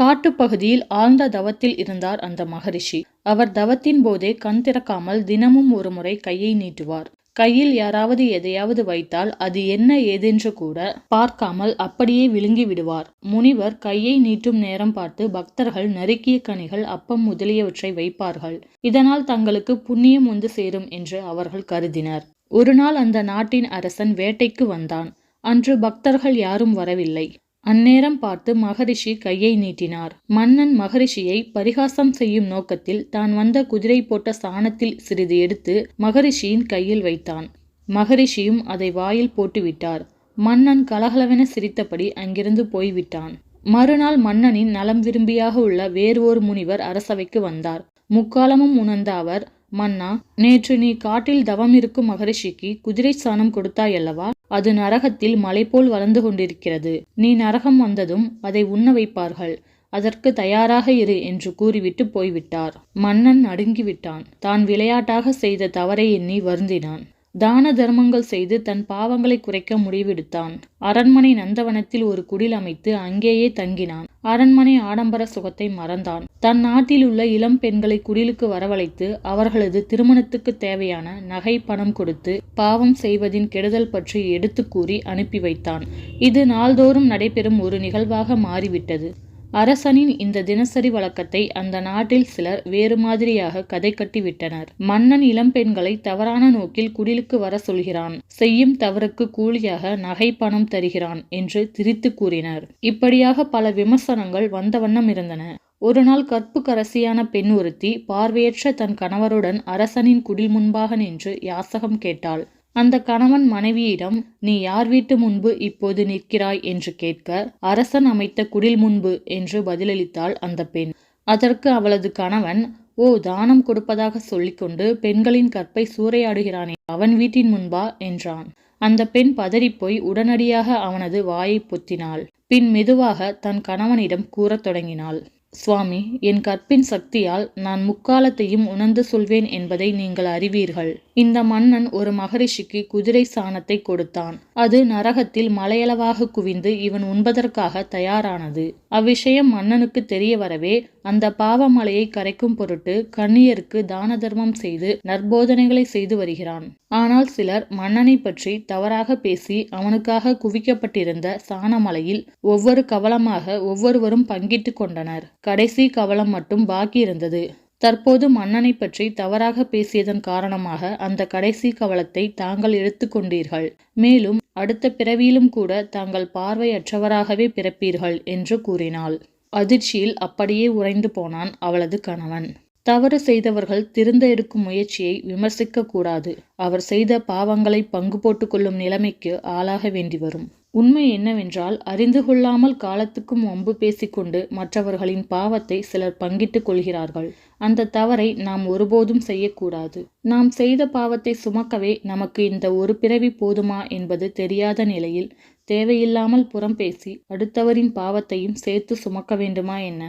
காட்டுப்பகுதியில் ஆழ்ந்த தவத்தில் இருந்தார் அந்த மகரிஷி. அவர் தவத்தின் போதே கண் திறக்காமல் தினமும் ஒருமுறை கையை நீட்டுவார். கையில் யாராவது எதையாவது வைத்தால் அது என்ன ஏதென்று கூட பார்க்காமல் அப்படியே விழுங்கி விடுவார். முனிவர் கையை நீட்டும் நேரம் பார்த்து பக்தர்கள் நறுக்கிய கனிகள் அப்பம் முதலியவற்றை வைப்பார்கள். இதனால் தங்களுக்கு புண்ணியம் வந்து சேரும் என்று அவர்கள் கருதினர். ஒரு நாள் அந்த நாட்டின் அரசன் வேட்டைக்கு வந்தான். அன்று பக்தர்கள் யாரும் வரவில்லை. அந்நேரம் பார்த்து மகரிஷி கையை நீட்டினார். மன்னன் மகரிஷியை பரிகாசம் செய்யும் நோக்கத்தில் தான் வந்த குதிரை போட்ட சாணத்தில் சிறிது எடுத்து மகரிஷியின் கையில் வைத்தான். மகரிஷியும் அதை வாயில் போட்டுவிட்டார். மன்னன் கலகலவென சிரித்தபடி அங்கிருந்து போய்விட்டான். மறுநாள் மன்னனின் நலம் விரும்பியாக உள்ள வேறு ஒரு முனிவர் அரசவைக்கு வந்தார். முக்காலமும் உணர்ந்த அவர் மன்னா நேற்று நீ காட்டில் தவம் இருக்கும் மகரிஷிக்கு குதிரை சாணம் கொடுத்தாயல்லவா அது நரகத்தில் மலை போல் வளர்ந்து கொண்டிருக்கிறது. நீ நரகம் வந்ததும் அதை உண்ண வைப்பார்கள். அதற்கு தயாராக இரு என்று கூறிவிட்டு போய்விட்டார். மன்னன் நடுங்கிவிட்டான். தான் விளையாட்டாக செய்த தவறை எண்ணி வருந்தினான். தான தர்மங்கள் செய்து தன் பாவங்களை குறைக்க முடிவெடுத்தான் அரண்மனை நந்தவனத்தில் ஒரு குடில் அமைத்து அங்கேயே தங்கினான். அரண்மனை ஆடம்பர சுகத்தை மறந்தான். தன் நாட்டில் உள்ள இளம் பெண்களை குடிலுக்கு வரவழைத்து அவர்களது திருமணத்துக்கு தேவையான நகை பணம் கொடுத்து பாவம் செய்வதின் கெடுதல் பற்றி எடுத்து கூறி அனுப்பி வைத்தான். இது நாள்தோறும் நடைபெறும் ஒரு நிகழ்வாக மாறிவிட்டது. அரசனின் இந்த தினசரி வழக்கத்தை அந்த நாட்டில் சிலர் வேறு மாதிரியாக கதை கட்டிவிட்டனர். மன்னன் இளம்பெண்களை தவறான நோக்கில் குடிலுக்கு வர சொல்கிறான். செய்யும் தவறுக்கு கூலியாக நகை பணம் தருகிறான் என்று திரித்து கூறினர். இப்படியாக பல விமர்சனங்கள் வந்த வண்ணம் இருந்தன. ஒரு நாள் கற்புக்கரசியான பெண் ஒருத்தி பார்வையற்ற தன் கணவருடன் அரசனின் குடில் முன்பாக நின்று யாசகம் கேட்டாள். அந்த கணவன் மனைவியிடம் நீ யார் வீட்டு முன்பு இப்போது நிற்கிறாய்? என்று கேட்க அரசன் அமைத்த குடில் முன்பு என்று பதிலளித்தாள் அந்த பெண். அதற்கு அவளது கணவன் ஓ தானம் கொடுப்பதாக சொல்லிக்கொண்டு பெண்களின் கற்பை சூறையாடுகிறானே அவன் வீட்டின் முன்பா? என்றான். அந்த பெண் பதறிப்போய் உடனடியாக அவனது வாயை பொத்தினாள். பின் மெதுவாக தன் கணவனிடம் கூறத் தொடங்கினாள். சுவாமி என் கற்பின் சக்தியால் நான் முக்காலத்தையும் உணர்ந்து சொல்வேன் என்பதை நீங்கள் அறிவீர்கள். இந்த மன்னன் ஒரு மகரிஷிக்கு குதிரை சாணத்தை கொடுத்தான். அது நரகத்தில் மலையளவாக குவிந்து இவன் உண்பதற்காக தயாரானது. அவ்விஷயம் மன்னனுக்கு தெரிய வரவே அந்த பாவமலையை கரைக்கும் பொருட்டு கண்ணியருக்கு தான தர்மம் செய்து நற்போதனைகளை செய்து வருகிறான். ஆனால் சிலர் மன்னனை பற்றி தவறாக பேசி அவனுக்காக குவிக்கப்பட்டிருந்த சாணமலையில் ஒவ்வொரு கவலமாக ஒவ்வொருவரும் பங்கிட்டு கொண்டனர். கடைசி கவலம் மட்டும் பாக்கி இருந்தது. தற்போது மன்னனை பற்றி தவறாக பேசியதன் காரணமாக அந்த கடைசி கவலத்தை தாங்கள் எடுத்துக்கொண்டீர்கள் மேலும் அடுத்த பிறவியிலும் கூட தாங்கள் பார்வையற்றவராகவே பிறப்பீர்கள் என்று கூறினாள். அதிர்ச்சியில் அப்படியே உறைந்து போனான் அவளது கணவன். தவறு செய்தவர்கள் திருந்த எடுக்கும் முயற்சியை விமர்சிக்க கூடாது. அவர் செய்த பாவங்களை பங்கு போட்டுக்கொள்ளும் நிலைமைக்கு ஆளாக வேண்டி வரும் உண்மை என்னவென்றால் அறிந்து கொள்ளாமல் காலத்துக்கும் வம்பு பேசிக்கொண்டு மற்றவர்களின் பாவத்தை சிலர் பங்கிட்டுக் கொள்கிறார்கள். அந்த தவறை நாம் ஒருபோதும் செய்யக்கூடாது. நாம் செய்த பாவத்தை சுமக்கவே நமக்கு இந்த ஒரு பிறவி போதுமா என்பது தெரியாத நிலையில் தேவையில்லாமல் புறம் பேசி அடுத்தவரின் பாவத்தையும் சேர்த்து சுமக்க வேண்டுமா என்ன?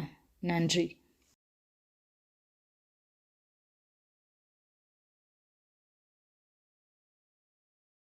நன்றி.